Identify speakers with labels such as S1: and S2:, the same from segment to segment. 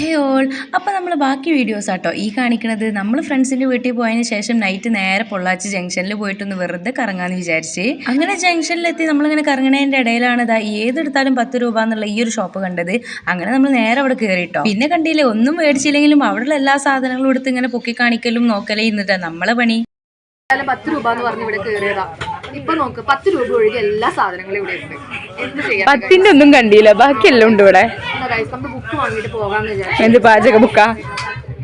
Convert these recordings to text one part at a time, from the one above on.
S1: ഹേ all അപ്പോൾ നമ്മൾ ബാക്കി വീഡിയോസ് ആട്ടോ. ഈ കാണിക്കുന്നത് നമ്മൾ ഫ്രണ്ട്സിന്റെ വീട്ടിൽ പോയതിന് ശേഷം നൈറ്റ് നേരെ പൊള്ളാച്ചി ജംഗ്ഷനിൽ പോയിട്ടൊന്ന് വെറുതെ കറങ്ങാന്ന് വിചാരിച്ച്. അങ്ങനെ ജംഗ്ഷനിലെത്തി നമ്മളിങ്ങനെ കറങ്ങണതിന്റെ ഇടയിലാണ് ഇതാ ഏതെടുത്താലും പത്ത് രൂപ എന്നുള്ള ഈ ഒരു ഷോപ്പ് കണ്ടത്. അങ്ങനെ നമ്മൾ നേരെ അവിടെ കയറിയിട്ടോ പിന്നെ കണ്ടില്ലേ ഒന്നും മേടിച്ചില്ലെങ്കിലും അവിടെയുള്ള എല്ലാ സാധനങ്ങളും എടുത്ത് ഇങ്ങനെ പൊക്കി കാണിക്കലും നോക്കലേ ഇന്നിട്ടാ നമ്മളെ പണി.
S2: പത്ത് രൂപ എന്ന് പറഞ്ഞ് ഇവിടെ കയറിയതാ ഇപ്പൊ നോക്ക് പത്ത് രൂപ ഒഴികെ എല്ലാ സാധനങ്ങളും ഇവിടെ ഉണ്ട്.
S3: പത്തിന്റെ ഒന്നും കണ്ടില്ല. ബാക്കിയെല്ലാം ഉണ്ട് ഇവിടെ. എന്ത് പാചക ബുക്കാ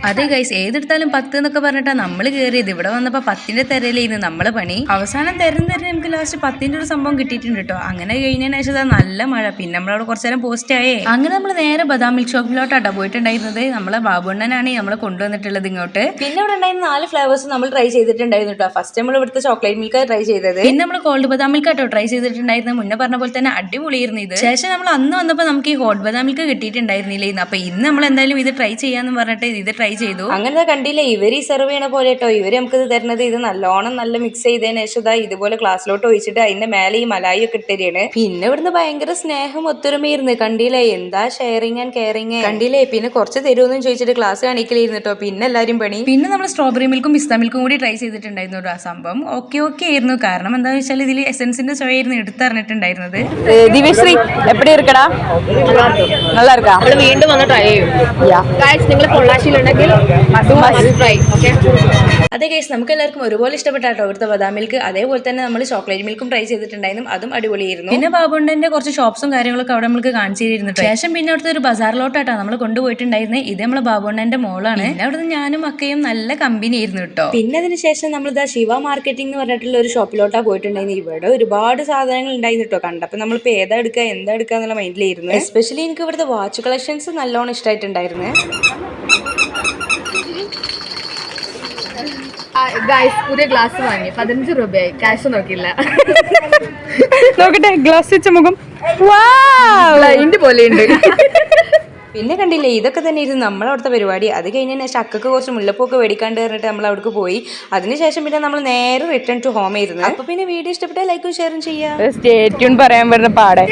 S1: അതെ ഗൈസ് ഏതെടുത്താലും പത്ത് എന്നൊക്കെ പറഞ്ഞിട്ടാ നമ്മൾ കയറിയത് ഇവിടെ വന്നപ്പോൾ പത്തിന്റെ തിരയിലായിരുന്നു നമ്മളെ പണി. അവസാനം തരുന്ന തരം നമുക്ക് ലാസ്റ്റ് പത്തിന്റെ ഒരു സംഭവം കിട്ടിയിട്ടുണ്ട് കേട്ടോ അങ്ങനെ കഴിഞ്ഞതിന് ശേഷം നല്ല മഴ. പിന്നെ നമ്മളവിടെ കുറച്ചു നേരം പോസ്റ്റ് ആയേ. അങ്ങനെ നമ്മൾ നേരെ ബദാം മിൽക്ക് ഷോപ്പിലോട്ടാട്ടോ പോയിട്ടുണ്ടായിരുന്നത്. നമ്മളെ ബാബുണ്ണനാണ് നമ്മളെ കൊണ്ടുവന്നിട്ടുള്ളത് ഇങ്ങോട്ട്. പിന്നെ അവിടെ ഉണ്ടായിരുന്ന നാല് ഫ്ലേവേഴ്സ് നമ്മൾ ട്രൈ ചെയ്തിട്ടുണ്ടായിരുന്നു കേട്ടോ ഫസ്റ്റ് നമ്മൾ ഇവിടുത്തെ ചോക്ലേറ്റ് മിൽക്ക് ട്രൈ ചെയ്തത്. പിന്നെ നമ്മൾ കോൾഡ് ബദാം മിൽക്ക് കേട്ടോ ട്രൈ ചെയ്തിട്ടുണ്ടായിരുന്നു മുന്നേ പറഞ്ഞ പോലെ തന്നെ അടിപൊളിയായിരുന്നു ഇത്. ശേഷം നമ്മൾ അന്ന് വന്നപ്പോൾ നമുക്ക് ഈ ഹോട്ട് ബദാം മിൽക്ക് കിട്ടിയിട്ടുണ്ടായിരുന്നില്ല അപ്പൊ ഇന്ന് നമ്മൾ എന്തായാലും ഇത് ട്രൈ ചെയ്യാന്ന് പറഞ്ഞിട്ട് ഇത് ട്രൈ ചെയ്തു. അങ്ങനെ കണ്ടില്ല ഇവർ ഈ സെർവ് ചെയ്യണ പോലെ കേട്ടോ ഇവർ നമുക്ക് ഇത് തരുന്നത് ഇത് നല്ലോണം നല്ല മിക്സ് ചെയ്തതിന് ശേഷം ദാ ഇതുപോലെ ക്ലാസ്സിലോട്ട് ഒഴിച്ചിട്ട് അതിന്റെ മേലെ ഈ മലായി ഒക്കെ ഇട്ടരിയാണ് പിന്നെ ഇവിടുന്ന് ഭയങ്കര സ്നേഹം ഒത്തൊരുമയിരുന്നു കണ്ടില്ലേ എന്താ ഷെയറിങ് ആൻഡ് കെയറിങ് കണ്ടില്ലേ പിന്നെ കുറച്ച് തരുമെന്നും ചോദിച്ചിട്ട് ക്ലാസ് കാണിക്കലായിരുന്നു കേട്ടോ പിന്നെ എല്ലാരും പണി. പിന്നെ നമ്മൾ സ്ട്രോബെറി മിൽക്കും പിസ്ത മിൽക്കും കൂടി ട്രൈ ചെയ്തിട്ടുണ്ടായിരുന്നു ആ സംഭവം. ഓക്കെ ഓക്കെ ആയിരുന്നു. കാരണം എന്താ വെച്ചാൽ ഇതിൽ എസെൻസിന്റെ ചോയായിരുന്നു എടുത്തറിഞ്ഞിട്ടുണ്ടായിരുന്നത്.
S3: ദിവശ്രീ എപ്പടി ഇരിക്കടാ? നല്ല
S2: വീണ്ടും വന്ന് ട്രൈ ചെയ്യും. നിങ്ങൾ പൊള്ളാശിയിലുണ്ടെങ്കിൽ ഓക്കെ
S1: അതെ കേസ് നമുക്ക് എല്ലാവർക്കും ഒരുപോലെ ഇഷ്ടപ്പെട്ടാട്ടോ ഇവിടുത്തെ ബദാം മിൽക്ക് അതേപോലെ തന്നെ നമ്മൾ ചോക്ലേറ്റ് മിൽക്കും ട്രൈ ചെയ്തിട്ടുണ്ടായിരുന്നു. അതും അടിപൊളിയായിരുന്നു. പിന്നെ ബാബുണ്ടന്റെ കുറച്ച് ഷോപ്സും കാര്യങ്ങളൊക്കെ അവിടെ നമുക്ക് കാണിച്ചു തരുന്നു ശേഷം പിന്നെ അവിടുത്തെ ഒരു ബസാറിലോട്ടാട്ടോ നമ്മൾ കൊണ്ടുപോയിട്ടുണ്ടായിരുന്നത് ഇത് നമ്മളെ ബാബുണ്ടന്റെ മോളാണ്. പിന്നെ അവിടുന്ന് ഞാനും അക്കയും നല്ല കമ്പനി ആയിരുന്നു കേട്ടോ. പിന്നെ അതിന് ശേഷം നമ്മൾ ഇതാ ശിവ മാർക്കറ്റിംഗ് എന്ന് പറഞ്ഞിട്ടുള്ള ഒരു ഷോപ്പിലോട്ടാ പോയിട്ടുണ്ടായിരുന്നു. ഇവിടെ ഒരുപാട് സാധനങ്ങൾ ഉണ്ടായിരുന്നു കേട്ടോ. കണ്ടപ്പോൾ നമ്മളിപ്പോൾ ഏതാ എടുക്കുക എന്താ എടുക്കുക എന്നുള്ള മൈൻഡിലായിരുന്നു എസ്പെഷ്യലി എനിക്ക് ഇവിടുത്തെ വാച്ച് കളക്ഷൻസ് നല്ലോണം ഇഷ്ടമായിട്ടുണ്ടായിരുന്നു
S2: ഗൈസ് പുതിയ ഗ്ലാസ് വാങ്ങി. പതിനഞ്ച് രൂപയായി. ക്യാഷ് നോക്കില്ല
S3: നോക്കട്ടെ ഗ്ലാസ് വെച്ച മുഖം.
S2: ബ്ലൈൻഡ് പോലെയുണ്ട്
S1: പിന്നെ കണ്ടില്ലേ ഇതൊക്കെ തന്നെ ഇരുന്ന് നമ്മളവിടുത്തെ പരിപാടി. അത് കഴിഞ്ഞാൽ ശേഷം അക്കക്ക് കുറച്ച് മുല്ലപ്പൊക്കെ മേടിക്കാണ്ട് പറഞ്ഞിട്ട് നമ്മൾ അവിടേക്ക് പോയി. അതിനുശേഷം പിന്നെ നമ്മൾ നേരെ റിട്ടേൺ ടു ഹോം ആയിരുന്നു. അപ്പൊ പിന്നെ വീഡിയോ ഇഷ്ടപ്പെട്ടാൽ ലൈക്കും ഷെയറും ചെയ്യാം.
S3: സ്റ്റേറ്റ്യൂൺ പറയാൻ വരുന്ന പാടെ.